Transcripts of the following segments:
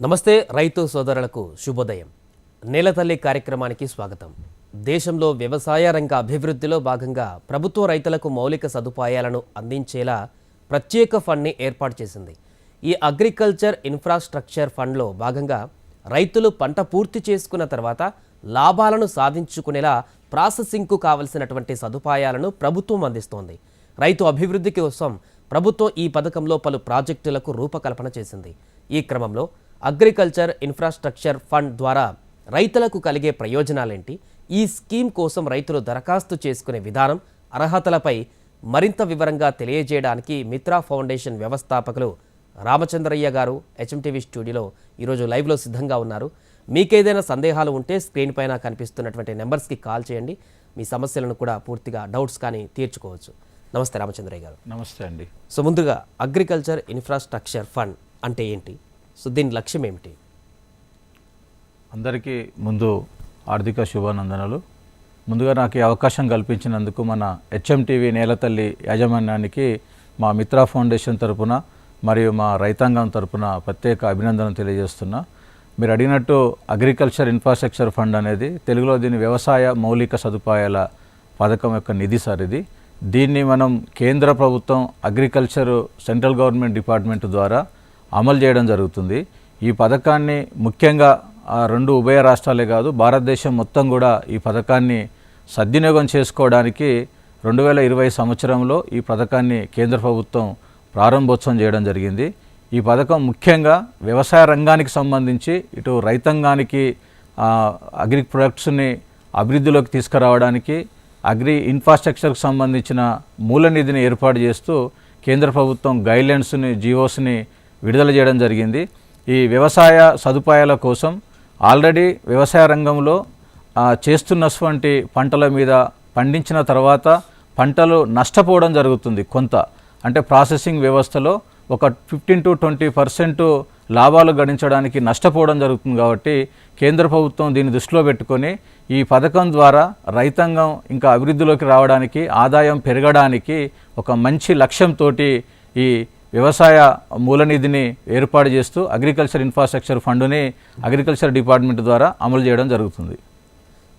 నమస్తే రైతు సోదరులకు శుభోదయం. నేలతల్లి కార్యక్రమానికి స్వాగతం. దేశంలో వ్యవసాయ రంగ అభివృద్ధిలో భాగంగా ప్రభుత్వ రైతులకు మౌలిక సదుపాయాలను అందించేలా ప్రత్యేక ఫండ్ని ఏర్పాటు చేసింది. ఈ అగ్రికల్చర్ ఇన్ఫ్రాస్ట్రక్చర్ ఫండ్లో భాగంగా రైతులు పంట పూర్తి చేసుకున్న తర్వాత లాభాలను సాధించుకునేలా ప్రాసెసింగ్కు కావలసినటువంటి సదుపాయాలను ప్రభుత్వం అందిస్తోంది. రైతు అభివృద్ధి కోసం ప్రభుత్వం ఈ పథకంలో పలు ప్రాజెక్టులకు రూపకల్పన చేసింది. ఈ క్రమంలో అగ్రికల్చర్ ఇన్ఫ్రాస్ట్రక్చర్ ఫండ్ ద్వారా రైతులకు కలిగే ప్రయోజనాలేంటి? ఈ స్కీమ్ కోసం రైతులు దరఖాస్తు చేసుకునే విధానం అర్హతలపై మరింత వివరంగా తెలియజేయడానికి మిత్రా ఫౌండేషన్ వ్యవస్థాపకులు రామచంద్రయ్య గారు హెచ్ఎంటీవీ స్టూడియోలో ఈరోజు లైవ్లో సిద్ధంగా ఉన్నారు. మీకేదైనా సందేహాలు ఉంటే స్క్రీన్ పైన కనిపిస్తున్నటువంటి నెంబర్స్కి కాల్ చేయండి. మీ సమస్యలను కూడా పూర్తిగా డౌట్స్ కానీ తీర్చుకోవచ్చు. నమస్తే రామచంద్రయ్య గారు. నమస్తే అండి. సో ముందుగా అగ్రికల్చర్ ఇన్ఫ్రాస్ట్రక్చర్ ఫండ్ అంటే ఏంటి? సో దీని లక్ష్యం ఏమిటి అందరికీ ముందు ఆర్థిక శుభానందనలు. ముందుగా నాకు ఈ అవకాశం కల్పించినందుకు మన హెచ్ఎంటీవీ నేలతల్లి యాజమాన్యానికి మా మిత్రా ఫౌండేషన్ తరపున మరియు మా రైతాంగం తరపున ప్రత్యేక అభినందనలు తెలియజేస్తున్నా. మీరు అడిగినట్టు అగ్రికల్చర్ ఇన్ఫ్రాస్ట్రక్చర్ ఫండ్ అనేది తెలుగులో దీని వ్యవసాయ మౌలిక సదుపాయాల పథకం యొక్క నిధి సార్ ఇది. దీన్ని మనం కేంద్ర ప్రభుత్వం అగ్రికల్చర్ సెంట్రల్ గవర్నమెంట్ డిపార్ట్మెంట్ ద్వారా అమలు చేయడం జరుగుతుంది. ఈ పథకాన్ని ముఖ్యంగా ఆ రెండు ఉభయ రాష్ట్రాలే కాదు భారతదేశం మొత్తం కూడా ఈ పథకాన్ని సద్వినియోగం చేసుకోవడానికి రెండు వేల ఇరవై సంవత్సరంలో ఈ పథకాన్ని కేంద్ర ప్రభుత్వం ప్రారంభోత్సవం చేయడం జరిగింది. ఈ పథకం ముఖ్యంగా వ్యవసాయ రంగానికి సంబంధించి ఇటు రైతాంగానికి అగ్రి ప్రొడక్ట్స్ని అభివృద్ధిలోకి తీసుకురావడానికి అగ్రి ఇన్ఫ్రాస్ట్రక్చర్కి సంబంధించిన మూల నిధిని ఏర్పాటు చేస్తూ కేంద్ర ప్రభుత్వం గైడ్లైన్స్ని జీవోస్ని విడుదల చేయడం జరిగింది. ఈ వ్యవసాయ సదుపాయాల కోసం ఆల్రెడీ వ్యవసాయ రంగంలో చేస్తున్నటువంటి పంటల మీద పండించిన తర్వాత పంటలు నష్టపోవడం జరుగుతుంది కొంత. అంటే ప్రాసెసింగ్ వ్యవస్థలో ఒక ఫిఫ్టీన్ టు ట్వంటీ పర్సెంట్ లాభాలు గడించడానికి నష్టపోవడం జరుగుతుంది కాబట్టి కేంద్ర ప్రభుత్వం దీన్ని దృష్టిలో పెట్టుకొని ఈ పథకం ద్వారా రైతాంగం ఇంకా అభివృద్ధిలోకి రావడానికి ఆదాయం పెరగడానికి ఒక మంచి లక్ష్యంతో ఈ వ్యవసాయ మూలనిధిని ఏర్పాటు చేస్తూ అగ్రికల్చర్ ఇన్ఫ్రాస్ట్రక్చర్ ఫండుని అగ్రికల్చర్ డిపార్ట్మెంట్ ద్వారా అమలు చేయడం జరుగుతుంది.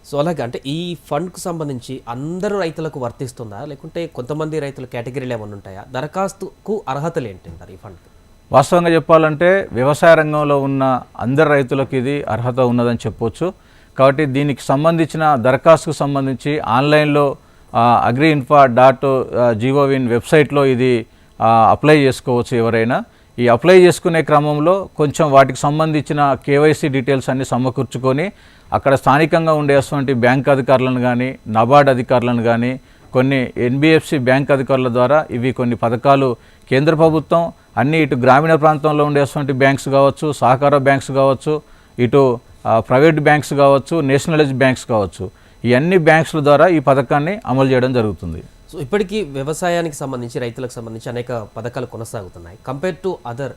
సో అలాగే అంటే ఈ ఫండ్కు సంబంధించి అందరూ రైతులకు వర్తిస్తుందా? లేకుంటే కొంతమంది రైతుల కేటగిరీలు ఏమైనా ఉంటాయా? దరఖాస్తుకు అర్హతలు ఏంటి అంటారు ఈ ఫండ్కి? వాస్తవంగా చెప్పాలంటే వ్యవసాయ రంగంలో ఉన్న అందరు రైతులకు ఇది అర్హత ఉన్నదని చెప్పొచ్చు. కాబట్టి దీనికి సంబంధించిన దరఖాస్తుకు సంబంధించి ఆన్లైన్లో అగ్రి ఇన్ఫా డాట్ జీఓవిన్ వెబ్సైట్లో ఇది అప్లై చేసుకోవచ్చు ఎవరైనా. ఈ అప్లై చేసుకునే క్రమంలో కొంచెం వాటికి సంబంధించిన కేవైసీ డీటెయిల్స్ అన్ని సమకూర్చుకొని అక్కడ స్థానికంగా ఉండేటువంటి బ్యాంక్ అధికారులను కానీ నబార్డ్ అధికారులను కానీ కొన్ని ఎన్బిఎఫ్సి బ్యాంక్ అధికారుల ద్వారా ఇవి కొన్ని పథకాలు కేంద్ర ప్రభుత్వం అన్ని ఇటు గ్రామీణ ప్రాంతంలో ఉండేటువంటి బ్యాంక్స్ కావచ్చు సహకార బ్యాంక్స్ కావచ్చు ఇటు ప్రైవేట్ బ్యాంక్స్ కావచ్చు నేషనలైజ్ బ్యాంక్స్ కావచ్చు. ఈ అన్ని బ్యాంక్స్ల ద్వారా ఈ పథకాన్ని అమలు చేయడం జరుగుతుంది. సో ఇప్పటికీ వ్యవసాయానికి సంబంధించి రైతులకు సంబంధించి అనేక పథకాలు కొనసాగుతున్నాయి. కంపేర్ టు అదర్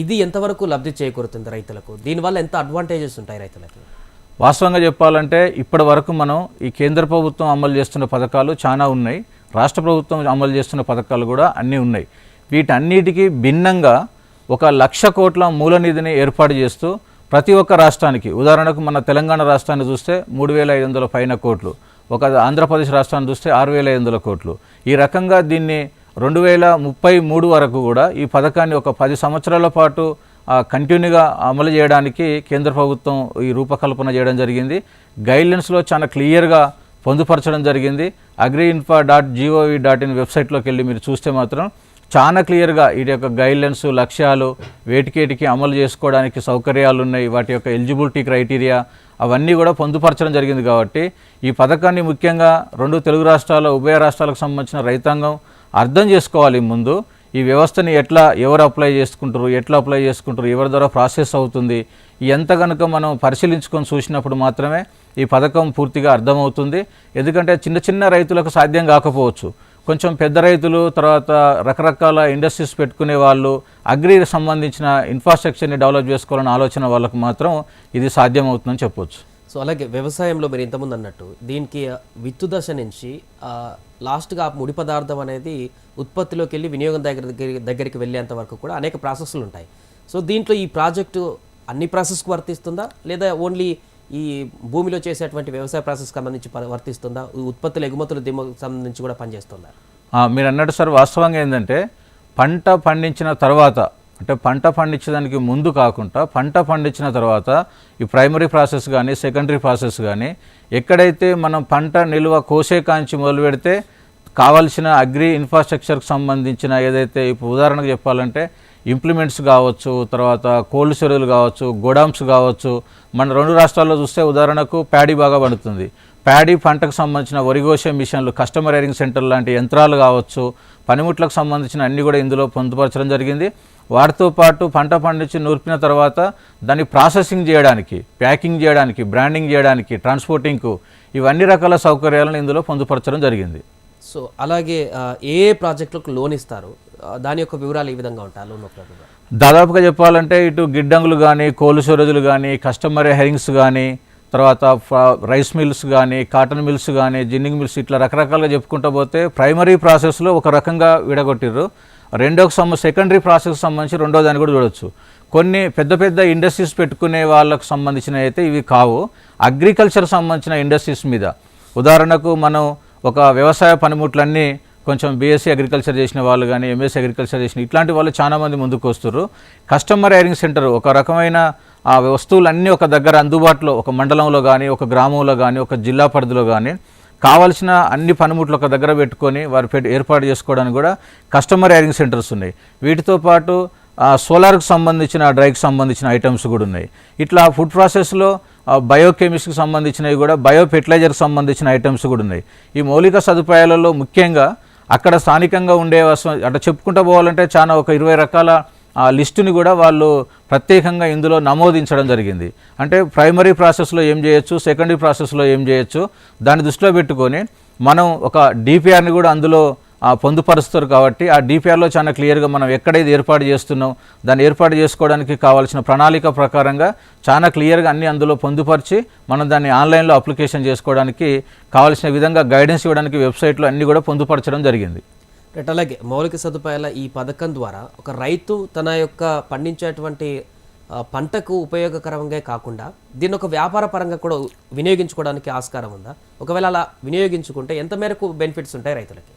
ఇది ఎంతవరకు లబ్ధి చేకూరుతుంది రైతులకు? దీనివల్ల ఎంత అడ్వాంటేజెస్ ఉంటాయి రైతులకు? వాస్తవంగా చెప్పాలంటే ఇప్పటి వరకు మనం ఈ కేంద్ర ప్రభుత్వం అమలు చేస్తున్న పథకాలు చాలా ఉన్నాయి. రాష్ట్ర ప్రభుత్వం అమలు చేస్తున్న పథకాలు కూడా అన్నీ ఉన్నాయి. వీటన్నిటికీ భిన్నంగా ఒక లక్ష కోట్ల మూల నిధిని ఏర్పాటు చేస్తూ ప్రతి ఒక్క రాష్ట్రానికి ఉదాహరణకు మన తెలంగాణ రాష్ట్రాన్ని చూస్తే మూడు వేల ఐదు వందల పైన కోట్లు ఒక ఆంధ్రప్రదేశ్ రాష్ట్రాన్ని చూస్తే ఆరు వేల ఐదు వందల కోట్లు. ఈ రకంగా దీన్ని రెండు వేల ముప్పై మూడు వరకు కూడా ఈ పథకాన్ని ఒక పది సంవత్సరాల పాటు కంటిన్యూగా అమలు చేయడానికి కేంద్ర ప్రభుత్వం ఈ రూపకల్పన చేయడం జరిగింది. గైడ్లైన్స్లో చాలా క్లియర్గా పొందుపరచడం జరిగింది. Agri infra dot GOV dot in వెబ్సైట్లోకి వెళ్ళి మీరు చూస్తే మాత్రం చాలా క్లియర్గా వీటి యొక్క గైడ్లైన్స్ లక్ష్యాలు వేటికేటికి అమలు చేసుకోవడానికి సౌకర్యాలు ఉన్నాయి వాటి యొక్క ఎలిజిబిలిటీ క్రైటీరియా అవన్నీ కూడా పొందుపరచడం జరిగింది కాబట్టి ఈ పథకాన్ని ముఖ్యంగా రెండు తెలుగు రాష్ట్రాల ఉభయ రాష్ట్రాలకు సంబంధించిన రైతాంగం అర్థం చేసుకోవాలి ముందు. ఈ వ్యవస్థని ఎట్లా ఎవరు అప్లై చేసుకుంటారు ఎట్లా అప్లై చేసుకుంటారు ఎవరి ద్వారా ప్రాసెస్ అవుతుంది ఎంత కనుక మనం పరిశీలించుకొని చూసినప్పుడు మాత్రమే ఈ పథకం పూర్తిగా అర్థమవుతుంది. ఎందుకంటే చిన్న చిన్న రైతులకు సాధ్యం కాకపోవచ్చు. కొంచెం పెద్ద రైతులు తర్వాత రకరకాల ఇండస్ట్రీస్ పెట్టుకునే వాళ్ళు అగ్రికి సంబంధించిన ఇన్ఫ్రాస్ట్రక్చర్ని డెవలప్ చేసుకోవాలనే ఆలోచన వాళ్ళకు మాత్రం ఇది సాధ్యమవుతుందని చెప్పొచ్చు. సో అలాగే వ్యవసాయంలో మీరు ఇంతకుముందు అన్నట్టు దీనికి విత్తు దశ నుంచి లాస్ట్గా ముడి పదార్థం అనేది ఉత్పత్తిలోకి వెళ్ళి వినియోగం దగ్గర దగ్గర దగ్గరికి వెళ్ళేంత వరకు కూడా అనేక ప్రాసెస్లు ఉంటాయి. సో దీంట్లో ఈ ప్రాజెక్టు అన్ని ప్రాసెస్కు వర్తిస్తుందా? లేదా ఓన్లీ ఈ భూమిలో చేసేటువంటి వ్యవసాయ ప్రాసెస్కి సంబంధించి ప- వర్తిస్తుందా? ఈ ఉత్పత్తులు ఎగుమతులు దిగుమతులకు సంబంధించి కూడా పనిచేస్తుందా? మీరు అన్నట్టు సార్ వాస్తవంగా ఏంటంటే పంట పండించిన తర్వాత అంటే పంట పండించడానికి ముందు కాకుండా పంట పండించిన తర్వాత ఈ ప్రైమరీ ప్రాసెస్ కానీ సెకండరీ ప్రాసెస్ కానీ ఎక్కడైతే మనం పంట నిల్వ కోసే కాంచి మొదలు పెడితే కావాల్సిన అగ్రి ఇన్ఫ్రాస్ట్రక్చర్కి సంబంధించిన ఏదైతే ఇప్పుడు ఉదాహరణకు చెప్పాలంటే ఇంప్లిమెంట్స్ కావచ్చు తర్వాత కోల్డ్ స్టోరేజ్లు కావచ్చు గోడామ్స్ కావచ్చు. మన రెండు రాష్ట్రాల్లో చూస్తే ఉదాహరణకు ప్యాడీ బాగా పండుతుంది. ప్యాడీ పంటకు సంబంధించిన వరిగోసే మిషన్లు కస్టమర్ ఎరింగ్ సెంటర్ లాంటి యంత్రాలు కావచ్చు పనిముట్లకు సంబంధించిన అన్ని కూడా ఇందులో పొందుపరచడం జరిగింది. వాటితో పాటు పంట పండించి నూర్పిన తర్వాత దాన్ని ప్రాసెసింగ్ చేయడానికి ప్యాకింగ్ చేయడానికి బ్రాండింగ్ చేయడానికి ట్రాన్స్పోర్టింగ్కు ఇవన్నీ రకాల సౌకర్యాలను ఇందులో పొందుపరచడం జరిగింది. సో అలాగే ఏ ప్రాజెక్టులకు లోన్ ఇస్తారు? దాని యొక్క వివరాలు ఈ విధంగా ఉంటాయి. లోన్ దాదాపుగా చెప్పాలంటే ఇటు గిడ్డంగులు కానీ కోల్డ్ స్టోరేజ్లు కానీ కస్టమర్ హెరింగ్స్ కానీ తర్వాత ఫ- రైస్ మిల్స్ కానీ కాటన్ మిల్స్ కానీ జిన్నింగ్ మిల్స్ ఇట్లా రకరకాలుగా చెప్పుకుంటూ పోతే ప్రైమరీ ప్రాసెస్లో ఒక రకంగా విడగొట్టిర్రు. రెండో సమ సెకండరీ ప్రాసెస్ సంబంధించి రెండో దాన్ని కూడా చూడొచ్చు. కొన్ని పెద్ద పెద్ద ఇండస్ట్రీస్ పెట్టుకునే వాళ్ళకు సంబంధించిన అయితే ఇవి కావు. అగ్రికల్చర్ సంబంధించిన ఇండస్ట్రీస్ మీద. ఉదాహరణకు మనం ఒక వ్యవసాయ పనిముట్లన్నీ కొంచెం బీఎస్సీ అగ్రికల్చర్ చేసిన వాళ్ళు కానీ ఎంఎస్సీ అగ్రికల్చర్ చేసిన ఇట్లాంటి వాళ్ళు చాలామంది ముందుకు వస్తారు కస్టమర్ హైరింగ్ సెంటర్ ఒక రకమైన ఆ వస్తువులన్నీ ఒక దగ్గర అందుబాటులో ఒక మండలంలో కానీ ఒక గ్రామంలో కానీ ఒక జిల్లా పరిధిలో కానీ కావాల్సిన అన్ని పనిముట్లు ఒక దగ్గర పెట్టుకొని వారు పెట్టి ఏర్పాటు చేసుకోవడానికి కూడా కస్టమర్ హైరింగ్ సెంటర్స్ ఉన్నాయి. వీటితో పాటు సోలార్కు సంబంధించిన డ్రైకి సంబంధించిన ఐటమ్స్ కూడా ఉన్నాయి. ఇట్లా ఫుడ్ ప్రాసెస్లో బయోకెమిస్ట్కి సంబంధించినవి కూడా బయో ఫెర్టిలైజర్కి సంబంధించిన ఐటమ్స్ కూడా ఉన్నాయి. ఈ మౌలిక సదుపాయాలలో ముఖ్యంగా అక్కడ స్థానికంగా ఉండే అంటే చెప్పుకుంటూ పోవాలంటే చాలా ఒక ఇరవై రకాల ఆ లిస్టుని కూడా వాళ్ళు ప్రత్యేకంగా ఇందులో నమోదించడం జరిగింది. అంటే ప్రైమరీ ప్రాసెస్లో ఏం చేయొచ్చు సెకండరీ ప్రాసెస్లో ఏం చేయొచ్చు దాన్ని దృష్టిలో పెట్టుకొని మనం ఒక డిపిఆర్ని కూడా అందులో పొందుపరుస్తారు కాబట్టి ఆ డిపిఆర్లో చాలా క్లియర్గా మనం ఎక్కడైతే ఏర్పాటు చేస్తున్నాం దాన్ని ఏర్పాటు చేసుకోవడానికి కావాల్సిన ప్రణాళిక ప్రకారంగా చాలా క్లియర్గా అన్ని అందులో పొందుపరిచి మనం దాన్ని ఆన్లైన్లో అప్లికేషన్ చేసుకోవడానికి కావాల్సిన విధంగా గైడెన్స్ ఇవ్వడానికి వెబ్సైట్లో అన్ని కూడా పొందుపరచడం జరిగింది. అలాగే మౌలిక సదుపాయాల ఈ పథకం ద్వారా ఒక రైతు తన యొక్క పండించేటువంటి పంటకు ఉపయోగకరంగా కాకుండా దీన్ని ఒక వ్యాపార పరంగా కూడా వినియోగించుకోవడానికి ఆస్కారం ఉందా? ఒకవేళ అలా వినియోగించుకుంటే ఎంత మేరకు బెనిఫిట్స్ ఉంటాయి రైతులకి?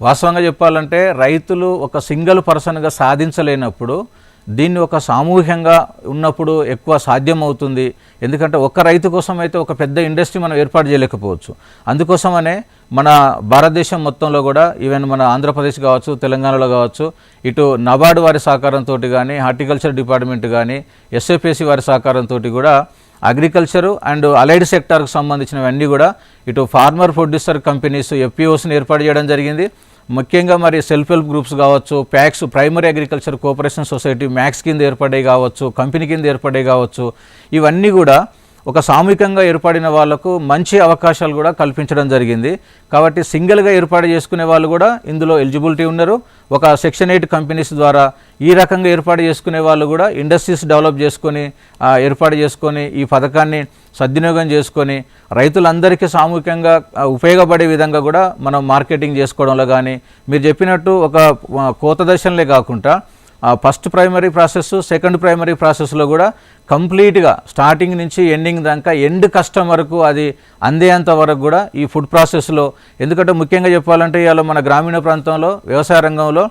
వాస్తవంగా చెప్పాలంటే రైతులు ఒక సింగిల్ పర్సన్గా సాధించలేనప్పుడు దీన్ని ఒక సామూహ్యంగా ఉన్నప్పుడు ఎక్కువ సాధ్యం అవుతుంది ఎందుకంటే ఒక రైతు కోసం అయితే ఒక పెద్ద ఇండస్ట్రీ మనం ఏర్పాటు చేయలేకపోవచ్చు. అందుకోసమనే మన భారతదేశం మొత్తంలో కూడా ఈవెన్ మన ఆంధ్రప్రదేశ్ కావచ్చు తెలంగాణలో కావచ్చు ఇటు నబార్డు వారి సహకారంతో కానీ హార్టికల్చర్ డిపార్ట్మెంట్ కానీ ఎస్ఎఫ్ఏసి వారి సహకారంతో కూడా అగ్రికల్చరు అండ్ అలైడ్ సెక్టార్కు సంబంధించినవన్నీ కూడా ఇటు ఫార్మర్ ప్రొడ్యూసర్ కంపెనీస్ ఎఫ్పిఓస్ని ఏర్పాటు చేయడం జరిగింది. ముఖ్యంగా మరి సెల్ఫ్ హెల్ప్ గ్రూప్స్ కావచ్చు PACS primary agriculture cooperation society MACS కింద ఏర్పడే కావచ్చు కంపెనీ కింద ఏర్పడే కావచ్చు ఇవన్నీ కూడా ఒక సామూహికంగా ఏర్పడిన వాళ్ళకు మంచి అవకాశాలు కూడా కల్పించడం జరిగింది. కాబట్టి సింగిల్గా ఏర్పాటు చేసుకునే వాళ్ళు కూడా ఇందులో ఎలిజిబిలిటీ ఉన్నారు. ఒక సెక్షన్ ఎయిట్ కంపెనీస్ ద్వారా ఈ రకంగా ఏర్పాటు చేసుకునే వాళ్ళు కూడా ఇండస్ట్రీస్ డెవలప్ చేసుకొని ఏర్పాటు చేసుకొని ఈ పథకాన్ని సద్వినియోగం చేసుకొని రైతులందరికీ సామూహికంగా ఉపయోగపడే విధంగా కూడా మనం మార్కెటింగ్ చేసుకోవడంలో కానీ మీరు చెప్పినట్టు ఒక కోత దశలే కాకుండా first primary process second primary ప్రాసెస్లో కూడా కంప్లీట్గా స్టార్టింగ్ నుంచి ఎండింగ్ దాకా ఎండ్ కస్టమర్కు అది అందేంత వరకు కూడా ఈ ఫుడ్ ప్రాసెస్లో. ఎందుకంటే ముఖ్యంగా చెప్పాలంటే ఇవాళ మన గ్రామీణ ప్రాంతంలో వ్యవసాయ రంగంలో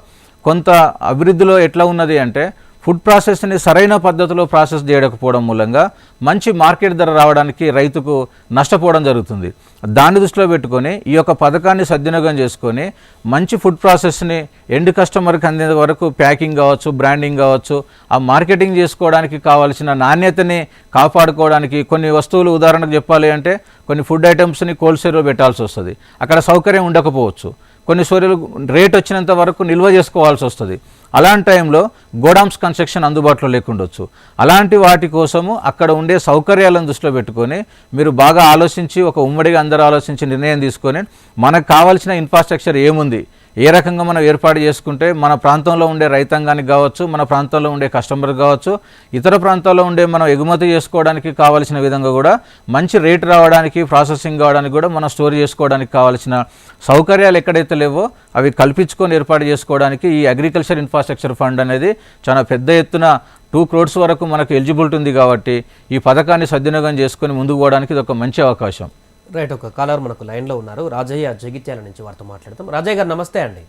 కొంత అభివృద్ధిలో ఎట్లా ఉన్నది అంటే ఫుడ్ ప్రాసెస్ని సరైన పద్ధతిలో ప్రాసెస్ చేయకపోవడం మూలంగా మంచి మార్కెట్ ధర రావడానికి రైతుకు నష్టపోవడం జరుగుతుంది. దాన్ని దృష్టిలో పెట్టుకొని ఈ యొక్క పథకాన్ని సద్వినియోగం చేసుకొని మంచి ఫుడ్ ప్రాసెస్ని ఎండ్ కస్టమర్కి అందే వరకు ప్యాకింగ్ కావచ్చు బ్రాండింగ్ కావచ్చు ఆ మార్కెటింగ్ చేసుకోవడానికి కావాల్సిన నాణ్యతని కాపాడుకోవడానికి కొన్ని వస్తువులు ఉదాహరణకు చెప్పాలి అంటే కొన్ని ఫుడ్ ఐటమ్స్ని హోల్సేల్లో పెట్టాల్సి వస్తుంది. అక్కడ సౌకర్యం ఉండకపోవచ్చు. కొన్ని సూర్యులు రేట్ వచ్చినంత వరకు నిల్వ చేసుకోవాల్సి వస్తుంది. అలాంటి టైంలో గోడౌన్స్ కన్స్ట్రక్షన్ అందుబాటులో లేకుండొచ్చు. అలాంటి వాటి కోసము అక్కడ ఉండే సౌకర్యాలను దృష్టిలో పెట్టుకొని మీరు బాగా ఆలోచించి ఒక ఉమ్మడిగా అందరూ ఆలోచించి నిర్ణయం తీసుకొని మనకు కావాల్సిన ఇన్ఫ్రాస్ట్రక్చర్ ఏముంది ఏ రకంగా మనం ఏర్పాటు చేసుకుంటే మన ప్రాంతంలో ఉండే రైతాంగానికి కావచ్చు మన ప్రాంతంలో ఉండే కస్టమర్ కావచ్చు ఇతర ప్రాంతాల్లో ఉండే మనం ఎగుమతి చేసుకోవడానికి కావాల్సిన విధంగా కూడా మంచి రేట్ రావడానికి ప్రాసెసింగ్ కావడానికి కూడా మనం స్టోర్ చేసుకోవడానికి కావాల్సిన సౌకర్యాలు ఎక్కడైతే లేవో అవి కల్పించుకొని ఏర్పాటు చేసుకోవడానికి ఈ అగ్రికల్చర్ ఇన్ఫ్రాస్ట్రక్చర్ ఫండ్ అనేది చాలా పెద్ద ఎత్తున టూ క్రోడ్స్ వరకు మనకు ఎలిజిబిలిటీ ఉంది కాబట్టి ఈ పథకాన్ని సద్వినియోగం చేసుకొని ముందుకు పోవడానికి ఇది ఒక మంచి అవకాశం. రైట్ ఒక కాలర్ మనకు లైన్లో ఉన్నారు. రాజయ్య జగిత్యాల నుంచి వారితో మాట్లాడతాం రాజయ్య గారు నమస్తే అండి.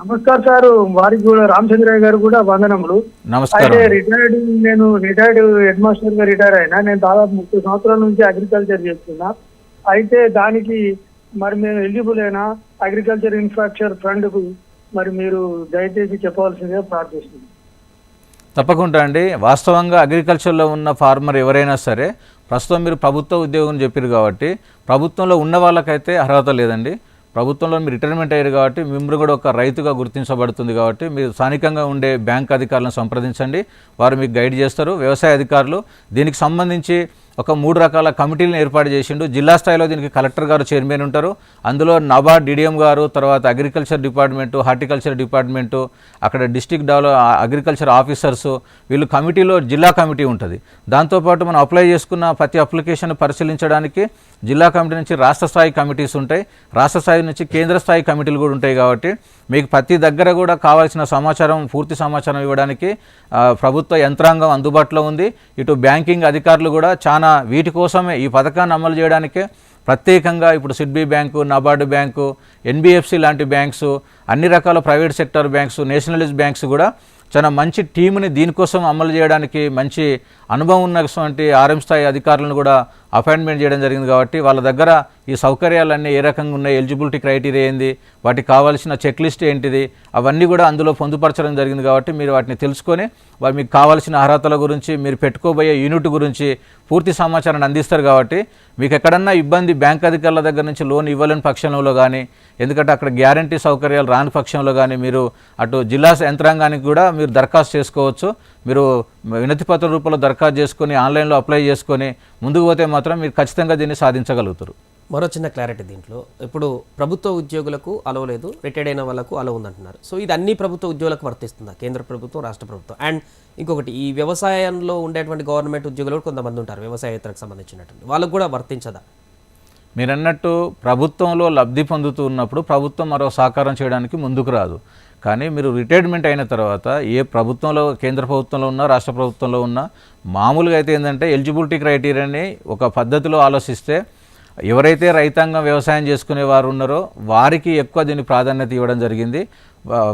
నమస్కారం సార్. వారికి కూడా రామచంద్రయ్య గారు కూడా వందనములు. నమస్కారం. అయితే రిటైర్డ్ నేను రిటైర్డ్ హెడ్ మాస్టర్గా రిటైర్ అయినా నేను దాదాపు ముప్పై సంవత్సరాల నుంచి అగ్రికల్చర్ చేస్తున్నా. అయితే దానికి మరి మేము ఎలిజిబుల్ అయినా అగ్రికల్చర్ ఇన్ఫ్రాస్ట్రక్చర్ ఫండ్కు మరి మీరు దయచేసి చెప్పవలసిందిగా ప్రార్థిస్తున్నాను తప్పకుండా అండి. వాస్తవంగా అగ్రికల్చర్లో ఉన్న ఫార్మర్ ఎవరైనా సరే ప్రస్తుతం మీరు ప్రభుత్వ ఉద్యోగం చెప్పారు కాబట్టి ప్రభుత్వంలో ఉన్న వాళ్ళకైతే అర్హత లేదండి. ప్రభుత్వంలో మీరు రిటైర్మెంట్ అయ్యారు కాబట్టి మిమ్మల్ని కూడా ఒక రైతుగా గుర్తించబడుతుంది కాబట్టి మీరు స్థానికంగా ఉండే బ్యాంక్ అధికారులను సంప్రదించండి. వారు మీకు గైడ్ చేస్తారు. వ్యవసాయ అధికారులు దీనికి సంబంధించి ఒక మూడు రకాల కమిటీలను ఏర్పాటు చేసిండు. జిల్లా స్థాయిలో దీనికి కలెక్టర్ గారు చైర్మన్ ఉంటారు. అందులో నబార్డ్ డిడిఎం గారు తర్వాత అగ్రికల్చర్ డిపార్ట్మెంటు హార్టికల్చర్ డిపార్ట్మెంటు అక్కడ డిస్టిక్ డెవలప్ అగ్రికల్చర్ ఆఫీసర్స్ వీళ్ళు కమిటీలో జిల్లా కమిటీ ఉంటుంది. దాంతోపాటు మనం అప్లై చేసుకున్న ప్రతి అప్లికేషన్ పరిశీలించడానికి జిల్లా కమిటీ నుంచి రాష్ట్ర స్థాయి కమిటీస్ ఉంటాయి. రాష్ట్ర స్థాయి నుంచి కేంద్ర స్థాయి కమిటీలు కూడా ఉంటాయి కాబట్టి మీకు ప్రతి దగ్గర కూడా కావాల్సిన సమాచారం పూర్తి సమాచారం ఇవ్వడానికి ప్రభుత్వ యంత్రాంగం అందుబాటులో ఉంది. ఇటు బ్యాంకింగ్ అధికారులు కూడా చాలా వీటి కోసమే ఈ పథకాన్ని అమలు చేయడానికే ప్రత్యేకంగా ఇప్పుడు SIDBI bank NABARD bank NBFC లాంటి బ్యాంక్స్ అన్ని రకాల private sector banks nationalize banks కూడా చాలా మంచి టీంని దీనికోసం అమలు చేయడానికి మంచి అనుభవం ఉన్నటువంటి ఆర్ఎం స్థాయి అధికారులను కూడా అపాయింట్మెంట్ చేయడం జరిగింది కాబట్టి వాళ్ళ దగ్గర ఈ సౌకర్యాలన్నీ ఏ రకంగా ఉన్నాయి ఎలిజిబిలిటీ క్రైటీరియా ఏంది వాటికి కావాల్సిన చెక్ లిస్ట్ ఏంటిది అవన్నీ కూడా అందులో పొందుపరచడం జరిగింది కాబట్టి మీరు వాటిని తెలుసుకొని మీకు కావాల్సిన అర్హతల గురించి మీరు పెట్టుకోబోయే యూనిట్ గురించి పూర్తి సమాచారాన్ని అందిస్తారు కాబట్టి మీకు ఎక్కడన్నా ఇబ్బంది బ్యాంక్ అధికారుల దగ్గర నుంచి లోన్ ఇవ్వలేని పక్షంలో కానీ ఎందుకంటే అక్కడ గ్యారంటీ సౌకర్యాలు రాని పక్షంలో కానీ మీరు అటు జిల్లా యంత్రాంగానికి కూడా మీరు దరఖాస్తు చేసుకోవచ్చు. మీరు వినతి పత్ర రూపంలో దరఖాస్తు చేసుకొని ఆన్లైన్లో అప్లై చేసుకొని ముందుకు పోతే మాత్రం మీరు ఖచ్చితంగా దీన్ని సాధించగలుగుతారు. మరో చిన్న క్లారిటీ దీంట్లో. ఇప్పుడు ప్రభుత్వ ఉద్యోగులకు అలవ లేదు రిటైర్డ్ అయిన వాళ్ళకు అలవ ఉందంటున్నారు. సో ఇది అన్ని ప్రభుత్వ ఉద్యోగులకు వర్తిస్తుందా? కేంద్ర ప్రభుత్వం రాష్ట్ర ప్రభుత్వం? అండ్ ఇంకొకటి ఈ వ్యవసాయంలో ఉండేటువంటి గవర్నమెంట్ ఉద్యోగులు కొంతమంది ఉంటారు వ్యవసాయేతరకు సంబంధించినటువంటి. వాళ్ళకు కూడా వర్తించదా? మీరు అన్నట్టు ప్రభుత్వంలో లబ్ధి పొందుతూ ఉన్నప్పుడు ప్రభుత్వం మరో సహకారం చేయడానికి ముందుకు రాదు. కానీ మీరు రిటైర్మెంట్ అయిన తర్వాత ఏ ప్రభుత్వంలో కేంద్ర ప్రభుత్వంలో ఉన్నా రాష్ట్ర ప్రభుత్వంలో ఉన్నా మామూలుగా అయితే ఏంటంటే ఎలిజిబిలిటీ క్రైటీరియాని ఒక పద్ధతిలో ఆలోచిస్తే ఎవరైతే రైతాంగం వ్యవసాయం చేసుకునే వారు ఉన్నారో వారికి ఎక్కువ దీన్ని ప్రాధాన్యత ఇవ్వడం జరిగింది.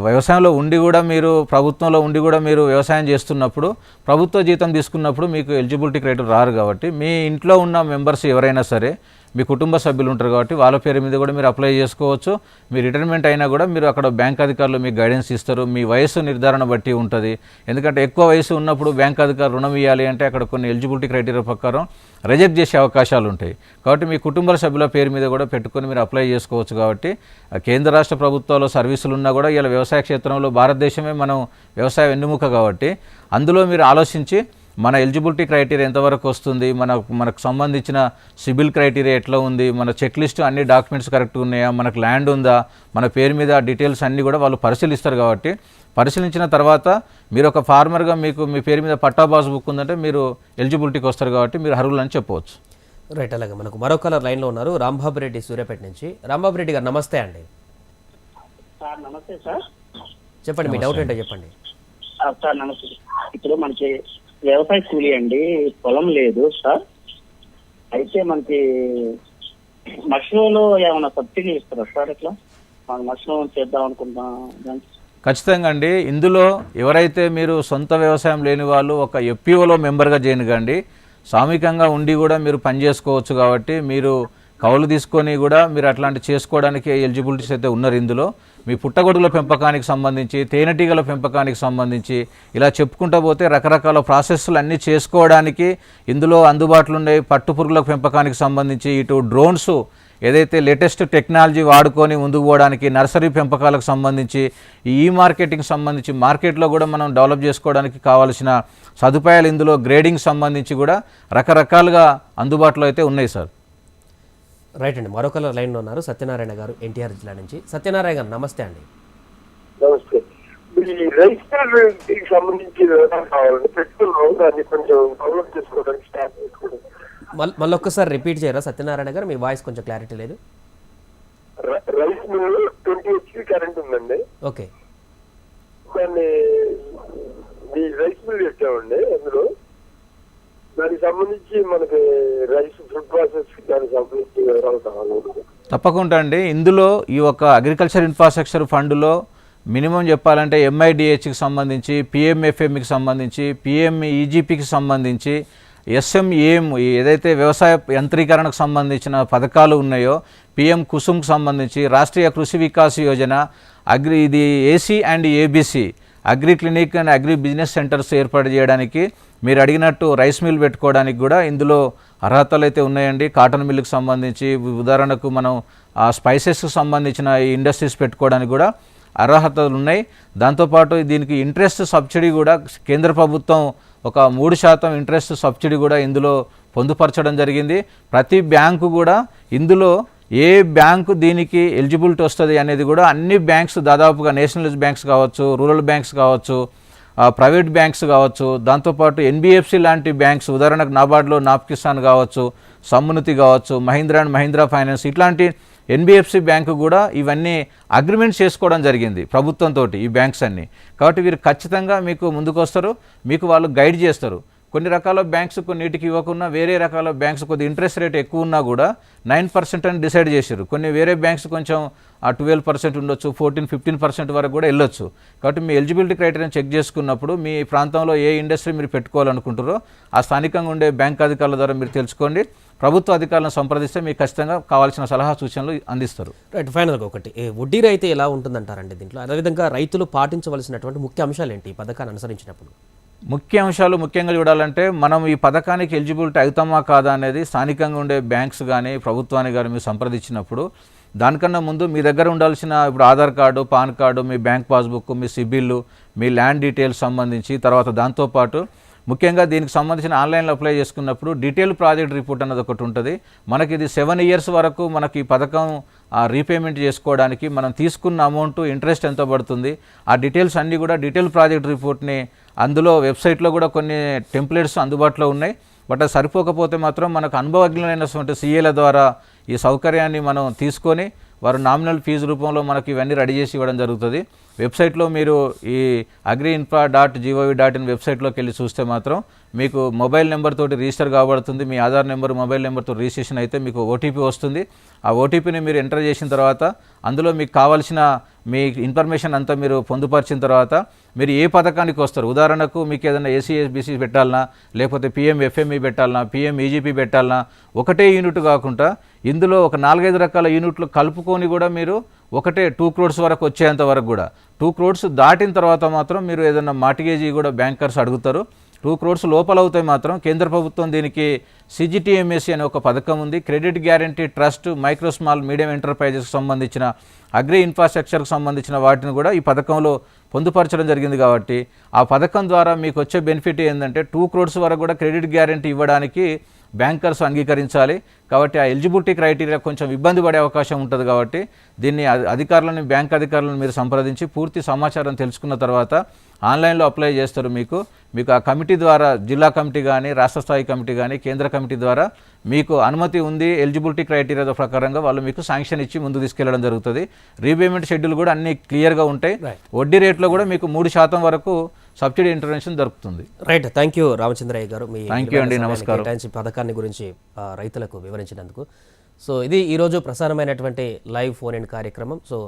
వ్యవసాయంలో ఉండి కూడా మీరు ప్రభుత్వంలో ఉండి కూడా మీరు వ్యవసాయం చేస్తున్నప్పుడు ప్రభుత్వ జీతం తీసుకున్నప్పుడు మీకు ఎలిజిబిలిటీ క్రైటీరియా రారు కాబట్టి మీ ఇంట్లో ఉన్న మెంబర్స్ ఎవరైనా సరే మీ కుటుంబ సభ్యులు ఉంటారు కాబట్టి వాళ్ళ పేరు మీద కూడా మీరు అప్లై చేసుకోవచ్చు. మీ రిటైర్మెంట్ అయినా కూడా మీరు అక్కడ బ్యాంక్ అధికారులు మీకు గైడెన్స్ ఇస్తారు. మీ వయసు నిర్ధారణ బట్టి ఉంటుంది. ఎందుకంటే ఎక్కువ వయసు ఉన్నప్పుడు బ్యాంక్ అధికారులు రుణం ఇవ్వాలి అంటే అక్కడ కొన్ని ఎలిజిబిలిటీ క్రైటీరియా ప్రకారం రిజెక్ట్ చేసే అవకాశాలు ఉంటాయి. కాబట్టి మీ కుటుంబ సభ్యుల పేరు మీద కూడా పెట్టుకొని మీరు అప్లై చేసుకోవచ్చు కాబట్టి కేంద్ర రాష్ట్ర ప్రభుత్వాలు సర్వీసులు ఉన్నా కూడా ఇలా వ్యవసాయ క్షేత్రంలో భారతదేశమే మనం వ్యవసాయ వెన్నుముక కాబట్టి అందులో మీరు ఆలోచించి మన ఎలిజిబిలిటీ క్రైటీరియా ఎంతవరకు వస్తుంది? మన మనకు సంబంధించిన సిబిల్ క్రైటీరియా ఎట్లా ఉంది? మన చెక్ లిస్ట్ అన్ని డాక్యుమెంట్స్ కరెక్ట్గా ఉన్నాయా? మనకు ల్యాండ్ ఉందా? మన పేరు మీద డీటెయిల్స్ అన్నీ కూడా వాళ్ళు పరిశీలిస్తారు కాబట్టి పరిశీలించిన తర్వాత మీరు ఒక ఫార్మర్గా మీకు మీ పేరు మీద పట్టా పాస్ బుక్ ఉందంటే మీరు ఎలిజిబిలిటీకి వస్తారు కాబట్టి మీరు అర్హులు అని చెప్పవచ్చు. రైట్ అలాగే. మనకు మరో కలర్ లైన్లో ఉన్నారు రాంబాబు రెడ్డి సూర్యాపేట నుంచి. రాంబాబు రెడ్డి గారు నమస్తే అండి. సార్ నమస్తే సార్. చెప్పండి మీ డౌట్ ఏంటో చెప్పండి. సార్ నమస్తే. ఇప్పుడు మనకి వ్యవసాయ కూలీ అండి. పొలం లేదు సార్. అయితే మనకి మష్రూమ్లో ఏమైనా సబ్సిడీ ఇస్తారా సార్ ఇట్లా? మనం మష్రూమ్ చేద్దాం అనుకుంటాం ఖచ్చితంగా అండి. ఇందులో ఎవరైతే మీరు సొంత వ్యవసాయం లేని వాళ్ళు ఒక ఎఫ్పిఓలో మెంబర్గా చేయను కండి సామికంగా ఉండి కూడా మీరు పని చేసుకోవచ్చు కాబట్టి మీరు కౌలు తీసుకొని కూడా మీరు అట్లాంటి చేసుకోవడానికి ఎలిజిబిలిటీస్ అయితే ఉన్నారు ఇందులో. మీ పుట్టగొడుగుల పెంపకానికి సంబంధించి తేనెటీగల పెంపకానికి సంబంధించి ఇలా చెప్పుకుంటూ పోతే రకరకాల ప్రాసెస్లు అన్నీ చేసుకోవడానికి ఇందులో అందుబాటులో ఉండే పట్టుపురుగుల పెంపకానికి సంబంధించి ఇటు డ్రోన్స్ ఏదైతే లేటెస్ట్ టెక్నాలజీ వాడుకొని ముందుకు పోవడానికి నర్సరీ పెంపకాలకు సంబంధించి ఈ ఈ మార్కెటింగ్ సంబంధించి మార్కెట్లో కూడా మనం డెవలప్ చేసుకోవడానికి కావాల్సిన సదుపాయాలు ఇందులో గ్రేడింగ్ సంబంధించి కూడా రకరకాలుగా అందుబాటులో అయితే ఉన్నాయి సార్. రైట్ అండి మరో కలర్ లైన్లో ఉన్నారు సత్యనారాయణ గారు ఎన్టీఆర్ జిల్లా నుంచి. సత్యనారాయణ గారు నమస్తే అండి. నమస్తే. రైతులకి దాన్ని కొంచెం చేసుకోవడానికి స్టార్ట్ చేసుకోవడం మళ్ళీ ఒక్కసారి రిపీట్ చేయరా? సత్యనారాయణ గారు మీ వాయిస్ కొంచెం క్లారిటీ లేదు. Rice mill twenty HP current ఉందండి. ఓకే. దాన్ని ఈ రైస్ మిల్ పెట్టామండి అందులో. సంబంధించి మనకి రైస్ ఫుడ్ ప్రాసెస్ దానికి సంబంధించి వివరాలు కావాలి తప్పకుండా అండి. ఇందులో ఈ యొక్క అగ్రికల్చర్ ఇన్ఫ్రాస్ట్రక్చర్ ఫండ్లో మినిమం చెప్పాలంటే ఎంఐడిహెచ్కి సంబంధించి పిఎంఎఫ్ఎంకి సంబంధించి పిఎం ఈజీపీకి సంబంధించి ఎస్ఎంఏఎం ఏదైతే వ్యవసాయ యంత్రీకరణకు సంబంధించిన పథకాలు ఉన్నాయో పిఎం కుసుమ్కి సంబంధించి రాష్ట్రీయ కృషి వికాస్ యోజన అగ్రి ఇది AC and ABC agri clinic and agri business centres ఏర్పాటు చేయడానికి మీరు అడిగినట్టు రైస్ మిల్ పెట్టుకోవడానికి కూడా ఇందులో అర్హతలు అయితే ఉన్నాయండి. కాటన్ మిల్కి సంబంధించి ఉదాహరణకు మనం ఆ స్పైసెస్కి సంబంధించిన ఈ ఇండస్ట్రీస్ పెట్టుకోవడానికి కూడా అర్హతలు ఉన్నాయి. దాంతోపాటు దీనికి ఇంట్రెస్ట్ సబ్సిడీ కూడా కేంద్ర ప్రభుత్వం ఒక మూడు శాతం ఇంట్రెస్ట్ సబ్సిడీ కూడా ఇందులో పొందుపరచడం జరిగింది. ప్రతి బ్యాంకు కూడా ఇందులో ఏ బ్యాంకు దీనికి ఎలిజిబిలిటీ వస్తుంది అనేది కూడా అన్ని బ్యాంక్స్ దాదాపుగా నేషనలైజ్ బ్యాంక్స్ కావచ్చు రూరల్ బ్యాంక్స్ కావచ్చు ప్రైవేట్ బ్యాంక్స్ కావచ్చు దాంతోపాటు ఎన్బిఎఫ్సి లాంటి బ్యాంక్స్ ఉదాహరణకు నాబార్డ్లో నాప్కిస్తాన్ కావచ్చు సమ్మున్నతి కావచ్చు మహీంద్రా అండ్ మహీంద్రా ఫైనాన్స్ ఇట్లాంటి ఎన్బిఎఫ్సి బ్యాంకు కూడా ఇవన్నీ అగ్రిమెంట్స్ చేసుకోవడం జరిగింది ప్రభుత్వంతో ఈ బ్యాంక్స్ అన్ని. కాబట్టి వీరు ఖచ్చితంగా మీకు ముందుకు వస్తారు మీకు వాళ్ళు గైడ్ చేస్తారు. కొన్ని రకాల బ్యాంక్స్ కొన్నిటికి ఇవ్వకుండా వేరే రకాల బ్యాంక్స్ కొద్ది ఇంట్రెస్ట్ రేట్ ఎక్కువ ఉన్నా కూడా నైన్ పర్సెంట్ అని డిసైడ్ చేశారు. కొన్ని వేరే బ్యాంక్స్ కొంచెం ఆ ట్వెల్వ్ పర్సెంట్ ఉండొచ్చు ఫోర్టీన్ ఫిఫ్టీన్ పర్సెంట్ వరకు కూడా వెళ్ళొచ్చు. కాబట్టి మీ ఎలిజిబిలిటీ క్రైటీరియా చెక్ చేసుకున్నప్పుడు మీ ప్రాంతంలో ఏ ఇండస్ట్రీ మీరు పెట్టుకోవాలనుకుంటారో ఆ స్థానికంగా ఉండే బ్యాంక్ అధికారుల ద్వారా మీరు తెలుసుకోండి. ప్రభుత్వ అధికారులను సంప్రదిస్తే మీకు ఖచ్చితంగా కావాల్సిన సలహా సూచనలు అందిస్తారు. రైట్ ఫైనల్గా ఒకటి. వడ్డీ రైతే ఎలా ఉంటుందంటారండి దీంట్లో? అదేవిధంగా రైతులు పాటించవలసినటువంటి ముఖ్య అంశాలు ఏంటి? ఈ పథకాన్ని అనుసరించినప్పుడు. ముఖ్య అంశాలు ముఖ్యంగా చూడాలంటే మనం ఈ పథకానికి ఎలిజిబిలిటీ అవుతామా కాదా అనేది స్థానికంగా ఉండే బ్యాంక్స్ కానీ ప్రభుత్వాన్ని కానీ మీరు సంప్రదించినప్పుడు దానికన్నా ముందు మీ దగ్గర ఉండాల్సిన ఇప్పుడు ఆధార్ కార్డు పాన్ కార్డు మీ బ్యాంక్ పాస్బుక్ మీ సిబిల్ మీ ల్యాండ్ డీటెయిల్స్ సంబంధించి తర్వాత దాంతోపాటు ముఖ్యంగా దీనికి సంబంధించిన ఆన్లైన్లో అప్లై చేసుకున్నప్పుడు డీటెయిల్ ప్రాజెక్ట్ రిపోర్ట్ అన్నది ఒకటి ఉంటుంది. మనకి ఇది సెవెన్ ఇయర్స్ వరకు మనకి ఈ పథకం రీపేమెంట్ చేసుకోవడానికి మనం తీసుకున్న అమౌంట్ ఇంట్రెస్ట్ ఎంత పడుతుంది. ఆ డీటెయిల్స్ అన్నీ కూడా డీటెయిల్ ప్రాజెక్ట్ రిపోర్ట్ని అందులో వెబ్సైట్లో కూడా కొన్ని టెంప్లెట్స్ అందుబాటులో ఉన్నాయి. బట్ అది సరిపోకపోతే మాత్రం మనకు అనుభవజ్ఞులైనటువంటి సీఏల ద్వారా ఈ సౌకర్యాన్ని మనం తీసుకొని వారు నామినల్ ఫీజు రూపంలో మనకి ఇవన్నీ రెడీ చేసి ఇవ్వడం జరుగుతుంది. వెబ్సైట్లో మీరు ఈ agri infra dot GOV dot in వెబ్సైట్లోకి వెళ్ళి చూస్తే మాత్రం మీకు మొబైల్ నెంబర్ తోటి రిజిస్టర్ కాబడుతుంది. మీ ఆధార్ నెంబర్ మొబైల్ నెంబర్తో రిజిస్ట్రేషన్ అయితే మీకు ఓటీపీ వస్తుంది. ఆ ఓటీపీని మీరు ఎంటర్ చేసిన తర్వాత అందులో మీకు కావాల్సిన మీ ఇన్ఫర్మేషన్ అంతా మీరు పొందుపరిచిన తర్వాత మీరు ఏ పథకానికి వస్తారు? ఉదాహరణకు మీకు ఏదైనా ఏసీఎస్బీసీ పెట్టాలన్నా లేకపోతే పిఎం ఎఫ్ఎంఈ పెట్టాలన్నా పిఎం ఈజీపీ పెట్టాలన్నా ఒకటే యూనిట్ కాకుండా ఇందులో ఒక నాలుగైదు రకాల యూనిట్లు కలుపుకొని కూడా మీరు ఒకటే టూ క్రోడ్స్ వరకు వచ్చేంత వరకు కూడా. టూ క్రోడ్స్ దాటిన తర్వాత మాత్రం మీరు ఏదైనా మార్టిగేజీ కూడా బ్యాంకర్స్ అడుగుతారు. టూ క్రోడ్స్ లోపల అవుతాయి మాత్రం కేంద్ర ప్రభుత్వం దీనికి సిజిటిఎంఎస్సి అనే ఒక పథకం ఉంది. Credit guarantee trust micro small medium ఎంటర్ప్రైజెస్కి సంబంధించిన అగ్రి ఇన్ఫ్రాస్ట్రక్చర్కి సంబంధించిన వాటిని కూడా ఈ పథకంలో పొందుపరచడం జరిగింది కాబట్టి ఆ పథకం ద్వారా మీకు వచ్చే బెనిఫిట్ ఏంటంటే టూ క్రోడ్స్ వరకు కూడా క్రెడిట్ గ్యారంటీ ఇవ్వడానికి బ్యాంకర్స్ అంగీకరించాలి. కాబట్టి ఆ ఎలిజిబిలిటీ క్రైటీరియా కొంచెం ఇబ్బంది పడే అవకాశం ఉంటుంది కాబట్టి దీన్ని అధి- అధికారులను బ్యాంక్ అధికారులను మీరు సంప్రదించి పూర్తి సమాచారం తెలుసుకున్న తర్వాత ఆన్లైన్లో అప్లై చేస్తారు మీకు. మీకు ఆ కమిటీ ద్వారా జిల్లా కమిటీ కానీ రాష్ట్ర స్థాయి కమిటీ కానీ కేంద్ర కమిటీ ద్వారా మీకు అనుమతి ఉంది ఎలిజిబిలిటీ క్రైటీరియా ప్రకారంగా వాళ్ళు మీకు శాంక్షన్ ఇచ్చి ముందు తీసుకెళ్ళడం జరుగుతుంది. రీపేమెంట్ షెడ్యూల్ కూడా అన్ని క్లియర్గా ఉంటాయి. వడ్డీ రేట్లో కూడా మీకు మూడు శాతం వరకు సబ్సిడీ ఇంటర్వెన్షన్ దొరుకుతుంది. Right thank you Ramachandraiah garu. Me you విలువైన అండి, నమస్కారం. పథకాన్ని గురించి రైతులకు వివరించినందుకు. సో ఇది ఈరోజు ప్రసారమైనటువంటి లైవ్ ఫోన్ ఇన్ కార్యక్రమం. సో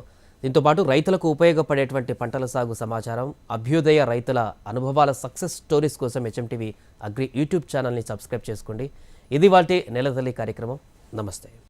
దీంతో పాటు రైతులకు ఉపయోగపడేటువంటి పంటల సాగు సమాచారం అభ్యుదయ రైతుల అనుభవాల సక్సెస్ స్టోరీస్ కోసం హెచ్ఎంటీవీ అగ్రి యూట్యూబ్ ఛానల్ని సబ్స్క్రైబ్ చేసుకోండి. ఇది వాటి నెలతల్లి కార్యక్రమం. నమస్తే.